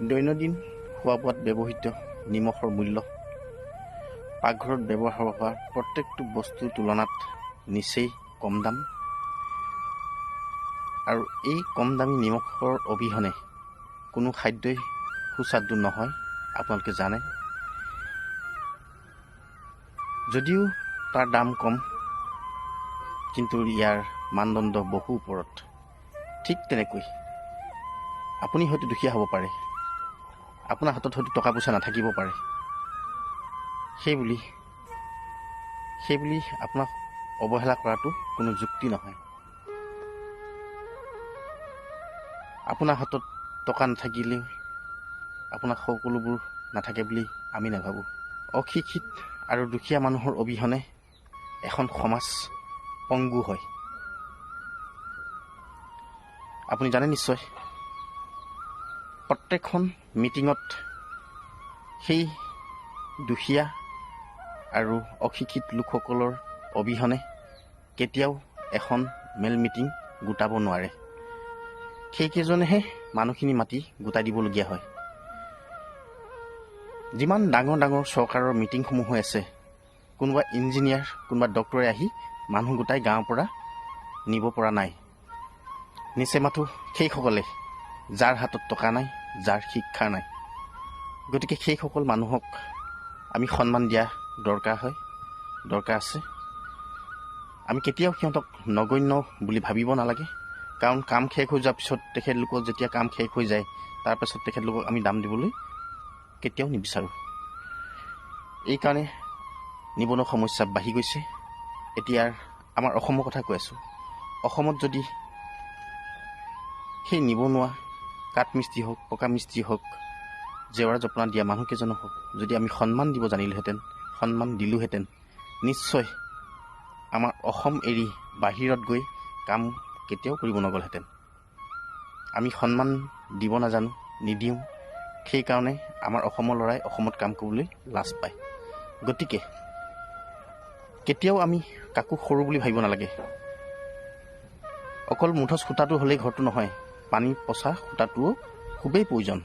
দৈনন্দিন খোৱা বোৱাত ব্যৱহৃত নিমখৰ মূল্য। পাকঘৰত ব্যৱহাৰ হোৱা প্ৰত্যেকটো বস্তুৰ তুলনাত নিচেই কম দাম। আৰু এই কম দামী নিমখৰ অবিহনে কোনো খাদ্যই সুস্বাদু নহয়। আপোনালোকে জানে। যদিও তাৰ দাম কম কিন্তু ইয়াৰ মানদণ্ড বহু ওপৰত। ঠিক তেনেকৈ আপুনি হয়তো দুখীয়া হ'ব পাৰে। আপোনাৰ হাতত হয়তো টকা পইচা নাথাকিব পাৰে। সেইবুলি সেইবুলি আপোনাক অৱহেলা কৰাটো কোনো যুক্তি নহয়। আপোনাৰ হাতত টকা নাথাকিলেও আপোনাক সকলোবোৰ নাথাকে বুলি আমি নাভাবোঁ। অশিক্ষিত আৰু দুখীয়া মানুহৰ অবিহনে এখন সমাজ পংগু হয়। আপুনি জানে নিশ্চয় প্ৰত্যেকখন মিটিঙত সেই দুখীয়া আৰু অশিক্ষিত লোকসকলৰ অবিহনে কেতিয়াও এখন মেল মিটিং গোটাব নোৱাৰে। সেইকেইজনেহে মানুহখিনি মাতি গোটাই দিবলগীয়া হয়। যিমান ডাঙৰ ডাঙৰ চৰকাৰৰ মিটিংসমূহ হৈ আছে কোনোবা ইঞ্জিনিয়াৰ কোনোবা ডক্তৰে আহি মানুহ গোটাই গাঁৱৰ পৰা নিব পৰা নাই। নিচে মাথো সেইসকলে যাৰ হাতত টকা নাই যাৰ শিক্ষা নাই। গতিকে সেইসকল মানুহক আমি সন্মান দিয়া দৰকাৰ হয় দৰকাৰ আছে। আমি কেতিয়াও সিহঁতক নগণ্য বুলি ভাবিব নালাগে। কাৰণ কাম শেষ হৈ যোৱাৰ পিছত তেখেতলোকৰ যেতিয়া কাম শেষ হৈ যায় তাৰপাছত তেখেতলোকক আমি দাম দিবলৈ কেতিয়াও নিবিচাৰোঁ। এইকাৰণে নিবনুৱা সমস্যা বাঢ়ি গৈছে। এতিয়াৰ আমাৰ অসমৰ কথা কৈ আছোঁ। অসমত যদি সেই নিবনুৱা কাঠ মিস্ত্ৰী হওক পকা মিস্ত্ৰী হওক জেওৰা জপনা দিয়া মানুহকেইজনক হওক যদি আমি সন্মান দিব জানিলোহেঁতেন সন্মান দিলোহেঁতেন নিশ্চয় আমাৰ অসম এৰি বাহিৰত গৈ কাম কেতিয়াও কৰিব নগ'লহেঁতেন। আমি সন্মান দিব নাজানো নিদিওঁ সেইকাৰণে আমাৰ অসমৰ ল'ৰাই অসমত কাম কৰিবলৈ লাজ পায়। গতিকে কেতিয়াও আমি কাকো সৰু বুলি ভাবিব নালাগে। অকল মুঠচ সূতাটো হ'লেই ঘৰটো নহয় পানী পচা সূতাটোও খুবেই প্ৰয়োজন।